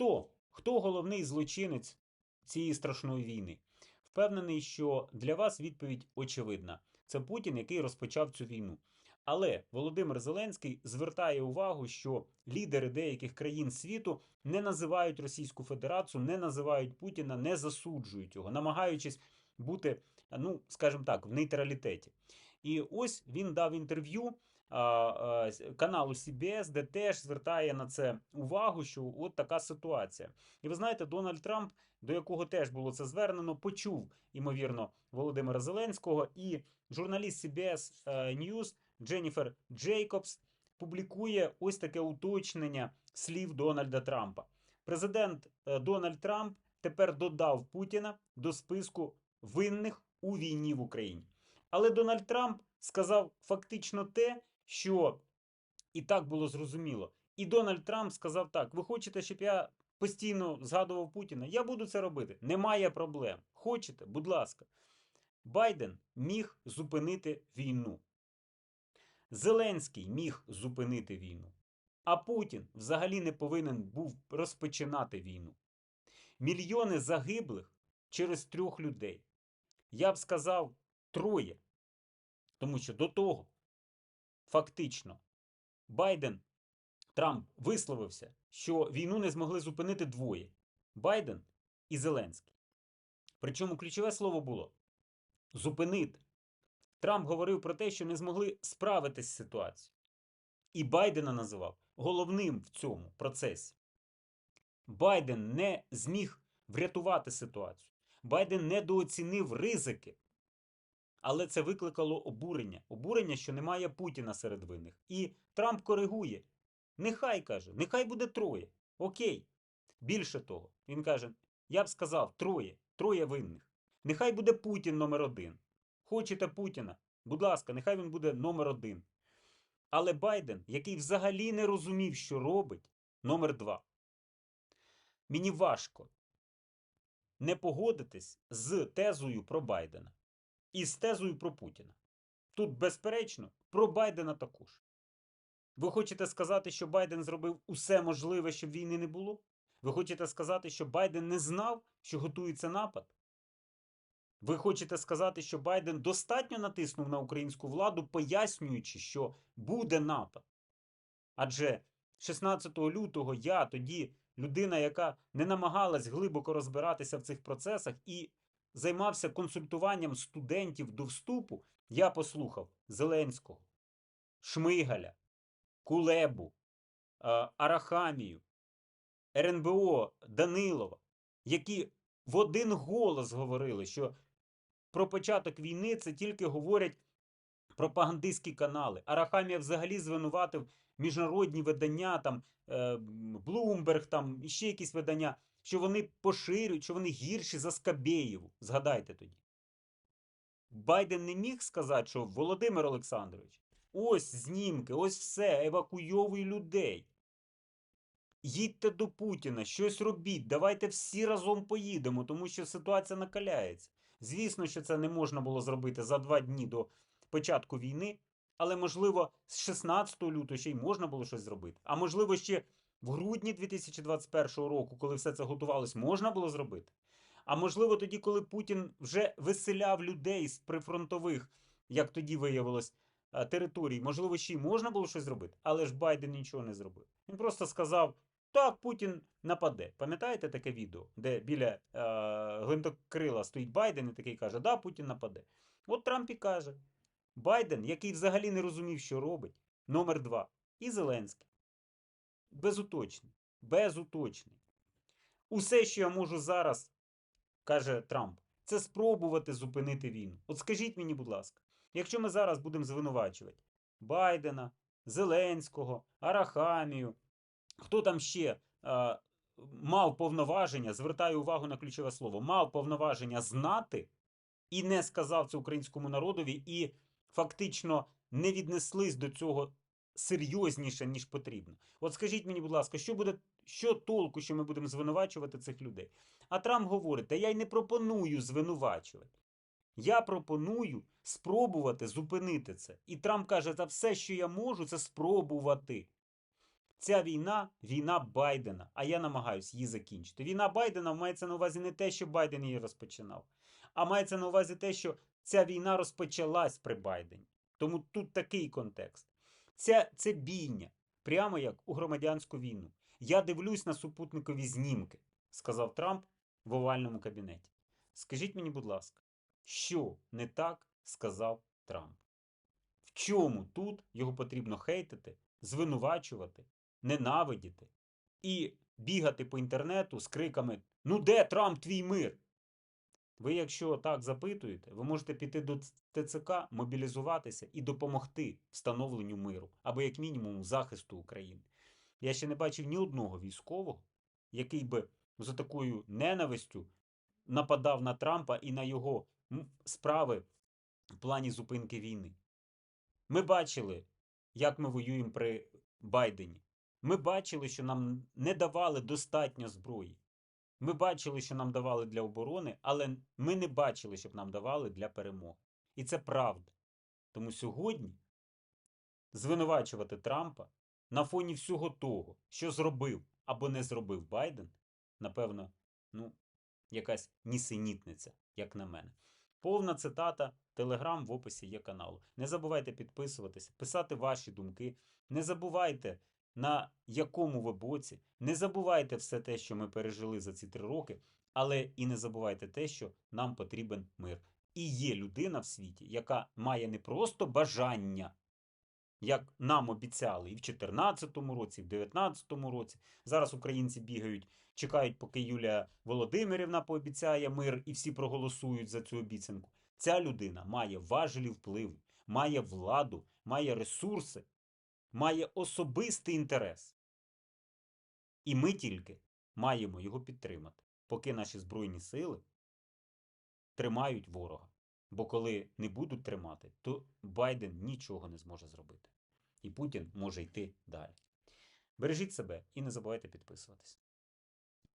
Хто? Хто головний злочинець цієї страшної війни? Впевнений, що для вас відповідь очевидна: це Путін, який розпочав цю війну. Але Володимир Зеленський звертає увагу, що лідери деяких країн світу не називають Російську Федерацію, не називають Путіна, не засуджують його, намагаючись бути, ну скажімо так, в нейтралітеті. І ось він дав інтерв'ю каналу CBS, де теж звертає на це увагу, що от така ситуація. І ви знаєте, Дональд Трамп, до якого теж було це звернено, почув, ймовірно, Володимира Зеленського, і журналіст CBS е, News Дженніфер Джейкобс публікує ось таке уточнення слів Дональда Трампа. Президент е, Дональд Трамп тепер додав Путіна до списку винних у війні в Україні. Але Дональд Трамп сказав фактично те, що і так було зрозуміло. І Дональд Трамп сказав так: ви хочете, щоб я постійно згадував Путіна? Я буду це робити. Немає проблем. Хочете, будь ласка. Байден міг зупинити війну. Зеленський міг зупинити війну. А Путін взагалі не повинен був розпочинати війну. Мільйони загиблих через трьох людей. Я б сказав троє. Тому що до того фактично Байден Трамп висловився, що війну не змогли зупинити двоє: Байден і Зеленський. Причому ключове слово було зупинити. Трамп говорив про те, що не змогли справитись з ситуацією. І Байдена називав головним в цьому процесі. Байден не зміг врятувати ситуацію. Байден недооцінив ризики. Але це викликало обурення. Обурення, що немає Путіна серед винних. І Трамп коригує. Нехай каже, нехай буде троє. Окей. Більше того, він каже: я б сказав троє, троє винних. Нехай буде Путін номер один. Хочете Путіна? Будь ласка, нехай він буде номер один. Але Байден, який взагалі не розумів, що робить, номер два. Мені важко не погодитись з тезою про Байдена і з тезою про Путіна. Тут, безперечно, про Байдена також. Ви хочете сказати, що Байден зробив усе можливе, щоб війни не було? Ви хочете сказати, що Байден не знав, що готується напад? Ви хочете сказати, що Байден достатньо натиснув на українську владу, пояснюючи, що буде напад? Адже 16 лютого я тоді людина, яка не намагалась глибоко розбиратися в цих процесах і займався консультуванням студентів до вступу, я послухав Зеленського, Шмигаля, Кулебу, е, Арахамію, РНБО Данилова, які в один голос говорили, що про початок війни це тільки говорять пропагандистські канали. Арахамія взагалі звинуватив міжнародні видання, там Bloomberg, там ще якісь видання, що вони поширюють, що вони гірші за Скабєєву. Згадайте тоді. Байден не міг сказати, що Володимир Олександрович, ось знімки, ось все, евакуйовуй людей. Їдьте до Путіна, щось робіть, давайте всі разом поїдемо, тому що ситуація накаляється. Звісно, що це не можна було зробити за два дні до початку війни, але, можливо, з 16 лютого ще й можна було щось зробити. А можливо, ще в грудні 2021 року, коли все це готувалось, можна було зробити. А можливо, тоді, коли Путін вже виселяв людей з прифронтових, як тоді виявилось, е, територій, можливо, ще й можна було щось зробити, але ж Байден нічого не зробив. Він просто сказав: так, Путін нападе. Пам'ятаєте таке відео, де біля е, гвинтокрила стоїть Байден і такий каже, да, Путін нападе. От Трамп і каже: Байден, який взагалі не розумів, що робить, номер два. І Зеленський. Без уточнень. Без уточнень. Усе, що я можу зараз, каже Трамп, це спробувати зупинити війну. От скажіть мені, будь ласка, якщо ми зараз будемо звинувачувати Байдена, Зеленського, Арахамію, хто там ще е, мав повноваження, звертаю увагу на ключове слово, мав повноваження знати і не сказав це українському народові, і фактично не віднеслись до цього серйозніше, ніж потрібно. От скажіть мені, будь ласка, що буде, що толку, що ми будемо звинувачувати цих людей? А Трамп говорить, та я й не пропоную звинувачувати. Я пропоную спробувати зупинити це. І Трамп каже, та все, що я можу, це спробувати. Ця війна війна Байдена, а я намагаюся її закінчити. Війна Байдена мається на увазі не те, що Байден її розпочинав, а мається на увазі те, що ця війна розпочалась при Байдені. Тому тут такий контекст. Це, це бійня, прямо як у громадянську війну. Я дивлюсь на супутникові знімки, сказав Трамп в овальному кабінеті. Скажіть мені, будь ласка, що не так сказав Трамп? В чому тут його потрібно хейтити, звинувачувати, ненавидіти і бігати по інтернету з криками Ну де Трамп твій мир? Ви, якщо так запитуєте, ви можете піти до ТЦК, мобілізуватися і допомогти встановленню миру або, як мінімум, захисту України. Я ще не бачив ні одного військового, який би за такою ненавистю нападав на Трампа і на його справи в плані зупинки війни. Ми бачили, як ми воюємо при Байдені. Ми бачили, що нам не давали достатньо зброї. Ми бачили, що нам давали для оборони, але ми не бачили, щоб нам давали для перемоги. І це правда. Тому сьогодні звинувачувати Трампа на фоні всього того, що зробив або не зробив Байден, напевно, ну, якась нісенітниця, як на мене. Повна цитата Телеграм в описі є каналу. Не забувайте підписуватися, писати ваші думки. Не забувайте, на якому ви боці. Не забувайте все те, що ми пережили за ці три роки, але і не забувайте те, що нам потрібен мир. І є людина в світі, яка має не просто бажання, як нам обіцяли і в 2014 році, і в 2019 році. Зараз українці бігають, чекають, поки Юлія Володимирівна пообіцяє мир, і всі проголосують за цю обіцянку. Ця людина має важелі впливу, має владу, має ресурси, має особистий інтерес. І ми тільки маємо його підтримати, поки наші Збройні сили тримають ворога. Бо коли не будуть тримати, то Байден нічого не зможе зробити. І Путін може йти далі. Бережіть себе і не забувайте підписуватись.